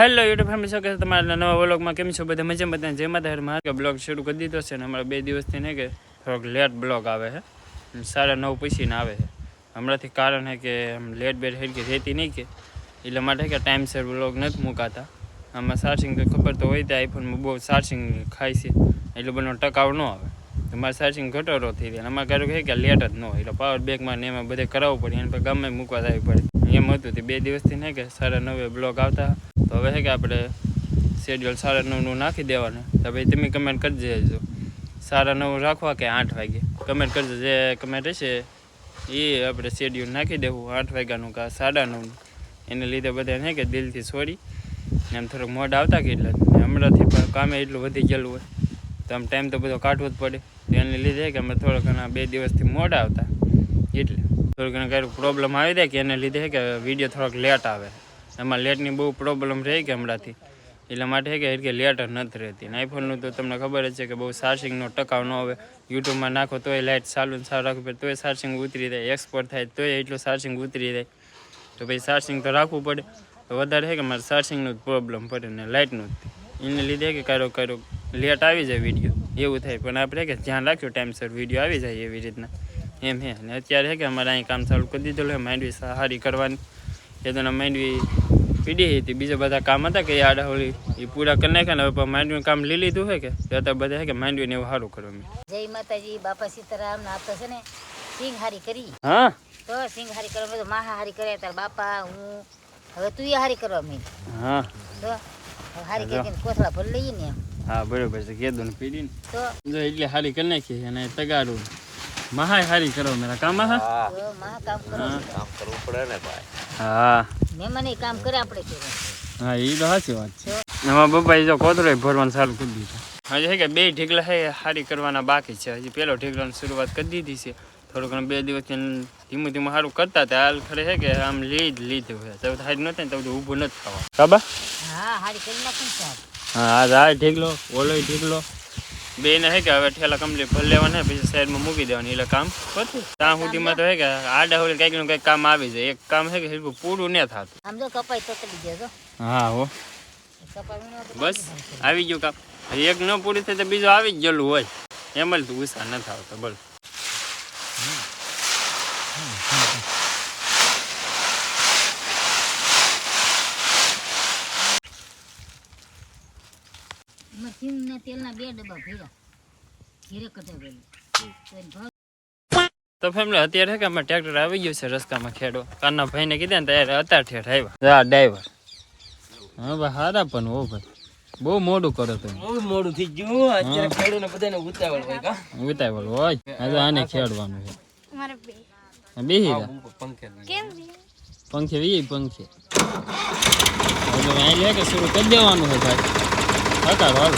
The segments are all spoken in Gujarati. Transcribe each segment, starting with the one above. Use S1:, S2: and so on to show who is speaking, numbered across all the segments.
S1: હેલો યુટ્યુબ ફેમિલી શકે તમારા નવા વ્લોગમાં કેમ છો? બધા મજા બધા જય માતા મારે બ્લોગ શરૂ કરી દીધો છે ને હમણાં બે દિવસથી ને કે થોડોક લેટ બ્લોગ આવે છે. અને સાડા નવ પૈસીને આવે છે. હમણાંથી કારણ છે કે લેટ બેટ હેડકી રહેતી નહીં કે. એટલા માટે કે ટાઈમસર બ્લોગ નથી મુકાતા. આમાં ચાર્જિંગ તો ખબર તો હોય તે આઈફોનમાં બહુ ચાર્જિંગ ખાય છે. એટલું બધો ટકાવ ન આવે. તમારે ચાર્જિંગ ઘટાડો થઈ જાય. અને અમારે છે કે લેટ જ ન હોય. એટલે પાવર બેંકમાં ને એમાં બધે કરાવવું પડે. એને પર ગમે મૂકવા જવી પડે. એમ હતું તે બે દિવસથી નહીં કે સાડા નવે બ્લોગ આવતા. તો હવે છે કે આપણે શેડ્યુલ સાડા નવનું નાખી દેવાનું. તો ભાઈ તમે કમેન્ટ કરી દેજો. સાડા નવ રાખવા કે આઠ વાગે? કમેન્ટ કરજો જે કમેન્ટ હશે એ આપણે શેડ્યુલ નાખી દેવું. આઠ વાગ્યાનું કાં સાડા નવનું એને લીધે બધા નહીં કે દિલથી છોડી એમ થોડુંક મોડ આવતા કે એટલે. હમણાંથી પણ કામે એટલું વધી ગયેલું હોય. તો આમ ટાઈમ તો બધો કાઢવો જ પડે. એને લીધે કે અમે થોડા ઘણા બે દિવસથી મોડ આવતા. એટલે. થોડું ઘણું કાંઈ પ્રોબ્લેમ આવી જાય કે એને લીધે કે વીડિયો થોડોક લેટ આવે. એમાં લેટની બહુ પ્રોબ્લેમ રહી કે હમણાંથી? એટલા માટે કે કે લેટ નથી રહેતી. આઈફોનનું તો તમને ખબર જ છે કે બહુ ચાર્જિંગનો ટકાવ ન આવે. યુટ્યુબમાં નાખો તોય લાઇટ ચાલુ ને સારું રાખવું તોય ચાર્જિંગ ઉતરી જાય. એક્સપોર્ટ થાય તોય એટલું ચાર્જિંગ ઉતરી જાય. તો પછી ચાર્જિંગ તો રાખવું પડે. તો વધારે છે કે મારે ચાર્જિંગનું જ પ્રોબ્લેમ પડે ને લાઇટનું જ. એને લીધે કે કારો કારો લેટ આવી જાય વીડિયો એવું થાય. પણ આપણે કે ધ્યાન રાખ્યું ટાઈમસર વીડિયો આવી જાય એવી રીતના. એમ હે. અને અત્યારે છે કે અમારે અહીં કામ ચાલુ કરી દીધું છે માંડવી સારી કરવાની. એ તો માંડવી પીડી હતી બીજા બધા કામ હતા કે એ હોળી એ પૂરા કરી નાખ્યા ને હવે માંડવી કામ લઈ લીધું છે કે. અત્યારે બધા છે કે માંડવીને એવું સારું કરવા મેં
S2: જય માતાજી બાપા સીતારામ ના આપતા છે ને સિંગ હારી કરી.
S1: હા?
S2: તો સિંગ હારી કરવા તો માહા હારી કરે તાર બાપા હું. હવે તું હારી કરવા મેં
S1: હા.
S2: તો હારી કરીને કોથળા ભરી લઈએ ને
S1: હા બરોબર છે. કીધું ને પીડી ને
S2: તો
S1: એટલે હારી કરી નાખી અને તગારું. મહાય સારી કરો મેરા કામ હા.
S2: માહા કામ કરો.
S1: હા.
S2: મહેમાન કામ કરે આપણે કે
S1: હા એ તો સાચી વાત છે. એમાં બપાઈ જો કોતરો ભરવાનું ચાલુ કરી દીધું. હજી હે કે બે ઢીકલા હે સારી કરવાના બાકી છે. હજી પેલો ઢીકલાની શરૂઆત કરી દીધી છે. થોડું ઘણું બે દિવસથી ધીમું ધીમું સારું કરતા હતા. હાલ ખરે છે કે આમ લીધ લીધું હોય તો સારી નહોતી ને તો બધું ઊભું નથી થવા કાબા?
S2: હા હારી કરી નાખું
S1: હા હા ઢીકલો ઓલો ઢીકલો. બે ને હે કે હવે ઠેલા કમ્પ્લીટ ભરી લેવાના પછી સાઈડમાં મૂકી દેવાની એટલે કામ પતું ત્યાં સુધીમાં તો હે કે આડા હોળી કંઈકનું કંઈક કામ આવી જાય. એક કામ હે કે હરખું પૂરું ન થાતું.
S2: આમ જો કપાઈ તો તડી
S1: હા હો
S2: તો
S1: બસ આવી ગયું કામ. એક ન પૂરી થાય તો બીજું આવી જ ગયેલું હોય. એમ જ ગુસ્સા ન આવતો બોલ.
S2: એમાં સિંગ ને તેલના બે ડબ્બા ભર્યા. ઘેરે કઢાવેલું તો
S1: તો ફેમિલી અત્યારે કે અમે ટ્રેક્ટર આવી ગયું છે રસ્તામાં ખેડો કારના ભાઈને કીધા ને ત્યારે અત્યારે ઠેઠ આવ્યા. હા ડ્રાઈવર હા ભાઈ હારા પણ હો ભાઈ. બહુ મોડું કરો તમે
S3: બહુ મોડું થઈ ગયું અત્યારે ખેડૂને બધાને ઉતાવળ હોય કા?
S1: ઉતાવળ હોય. આજે આને ખેડવાનું છે. બેહી જા
S3: પંખે
S1: પંખે વી પંખે. હવે અહીં લે કે શરૂ કરી દેવાનું છે ભાઈ. હકાર હાલ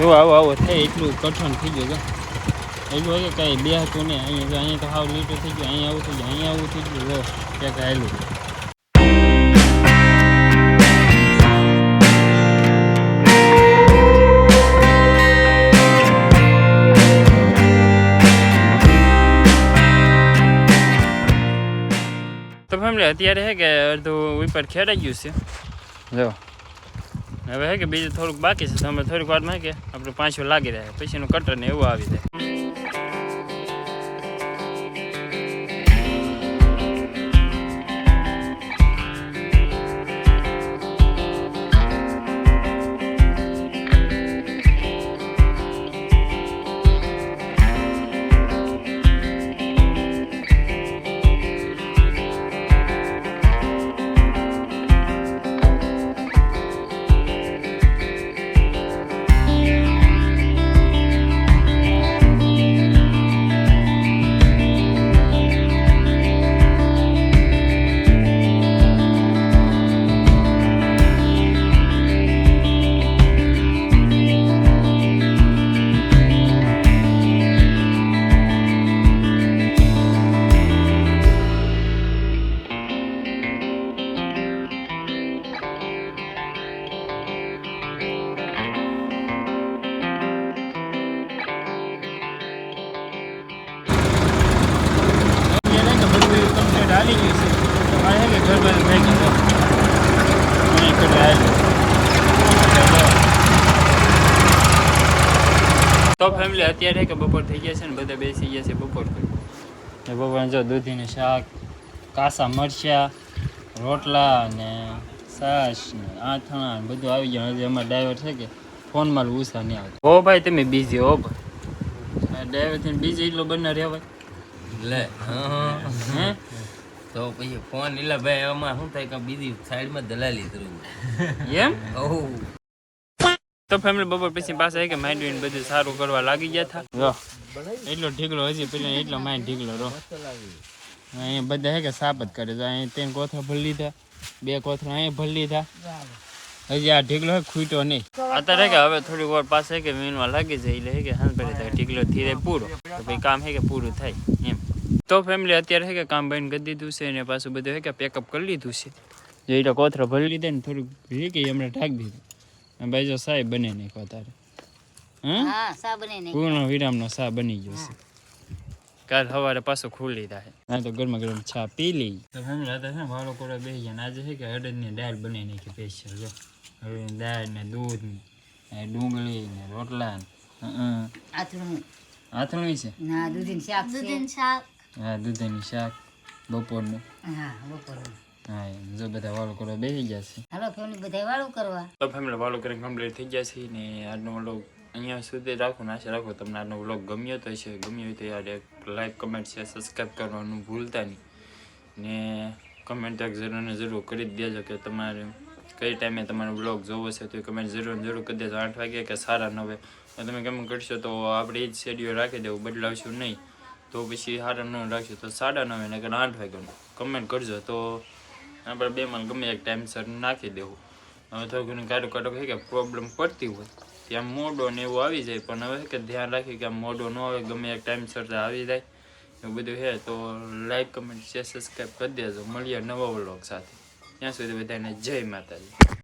S1: જો આવો આવો, થાય એટલું કઠણ થઈ ગયું એટલું હોય કે કાંઈ બે હતું ને અહીંયા અહીંયા તો હાવ લીટર થઈ ગયું. અહીંયા આવું થઈ ગયું, અહીંયા આવું થઈ ગયું. ક્યાંક આવેલું. તો અત્યારે છે કે અડધું ઉપર ખેડાઈ ગયું છે જો હવે હે કે બીજું થોડુંક બાકી છે તમે થોડીક વારમાં કે આપણે પાછું લાગી રહ્યા પછીનું કટર ને એવું આવી જાય તો ફેમિલી અત્યારે કે બપોર થઈ ગયા છે ને બધા બેસી ગયા છે બપોર ને બપોર જો દૂધીને શાક કાસા મરચાં રોટલા ને છાશ ને આથણા ને બધું આવી ગયું. હજી અમારા ડ્રાઈવર છે કે ફોનમાં ઉષા નહીં આવતો. હો ભાઈ તમે બીજી હો ભાઈ. ડ્રાઈવર થઈને બીજી એટલો બને રહેવાય
S3: લે હા
S1: હે.
S3: તો પછી ફોન એટલે ભાઈ એમાં શું થાય કે બીજી સાઈડમાં દલાલી કરું
S1: એમ?
S3: ઓહ.
S1: તો ફેમિલી બપોર પછી પાસે કે માઇન્ડ વાઇન્ડ બધું સારું કરવા લાગી ગયા હતા જો એટલો ઢીકલો હજી પેલા એટલો માઇન્ડ ઢીકલો રહો અહીંયા બધા હે કે સાપ જ કરે તો અહીંયા ત્રણ કોથળા ભરી લીધા બે કોથળા અહીંયા ભરી લીધા. હજી આ ઢીકલો હે ખૂટ્યો નહીં. અત્યારે કે હવે થોડીક વાર પાસે કે મીનમાં લાગી જાય એટલે હે કે હાલ પડે તો ઢીકલો ધીરે પૂરો. તો ભાઈ કામ હે કે પૂરું થાય એમ. તો ફેમિલી અત્યારે હે કે કામ બંધ કરી દીધું છે અને પાછું બધું હે કે પેકઅપ કરી લીધું છે. જો એટલે કોથળા ભરી લીધા ને થોડુંક ભીકી એમણે ઢાંકી દીધું. ભાઈ જો સાહેબ બને નાખો તારે પૂર્ણ
S2: વિરામ સા બને
S1: પૂર્ણ વિરામનો સા બની ગયો છે. કાલ સવારે પાછો ખુલી થાય. ના તો ગરમા ગરમ ચા પી લઈ. તો ફેમિલી હતા છે ને વાળો કોરા બેસી ગયા ને આજે છે કે અડદની દાળ બની નાખી સ્પેશિયલ જો. અડદની દાળ ને દૂધ ને ને ડુંગળી ને રોટલા ને હં. આથણું છે?
S2: ના દૂધીનું શાક દૂધીનું શાક.
S1: હા દૂધની શાક બપોરનું.
S2: હા બપોરનું.
S1: હા જો બધા વાળો કરવા બેસી ગયા છે.
S2: હાલો ફેમિલી બધા વાળું કરવા?
S1: તો ફેમિલી વાળું કરીને કમ્પ્લીટ થઈ ગયા છે ને આજનો વ્લોગ અહીંયા સુધી રાખો ને આશા રાખો તમને આજનો વ્લોગ ગમ્યો તો છે ગમ્યો હોય તો યાર એક લાઈક કમેન્ટ છે સબસ્ક્રાઈબ કરવાનું ભૂલતા નહીં. ને કમેન્ટ એક જરૂર ને જરૂર કરી જ દેજો કે તમારે કઈ ટાઈમે તમારો બ્લોગ જોવો છે તો એ કમેન્ટ જરૂર જરૂર કરી દેજો. આઠ વાગે કે સારા નવે તમે કમેન્ટ કરશો તો આપણે એ જ શેડ્યુલ રાખી દેવું બદલાવશું નહીં. તો પછી સારા નવ રાખશું તો સાડા નવે ને કે આઠ વાગ્યાનું. કમેન્ટ કરજો તો આપણે બેમાં ગમે એક ટાઈમસર નાખી દેવું. હવે થોડું ઘણું કાઢું કાઢું કે પ્રોબ્લેમ પડતી હોય, ત્યાં મોડો ને એવું આવી જાય, પણ હવે કે ધ્યાન રાખી કે મોડો ન આવે, ગમે એક ટાઈમસર આવી જાય, એવું બધું છે, તો લાઈક કમેન્ટ શેર સબસ્ક્રાઈબ કરી દેજો. મળીએ નવા વ્લોગ સાથે. ત્યાં સુધી બધાને જય માતાજી.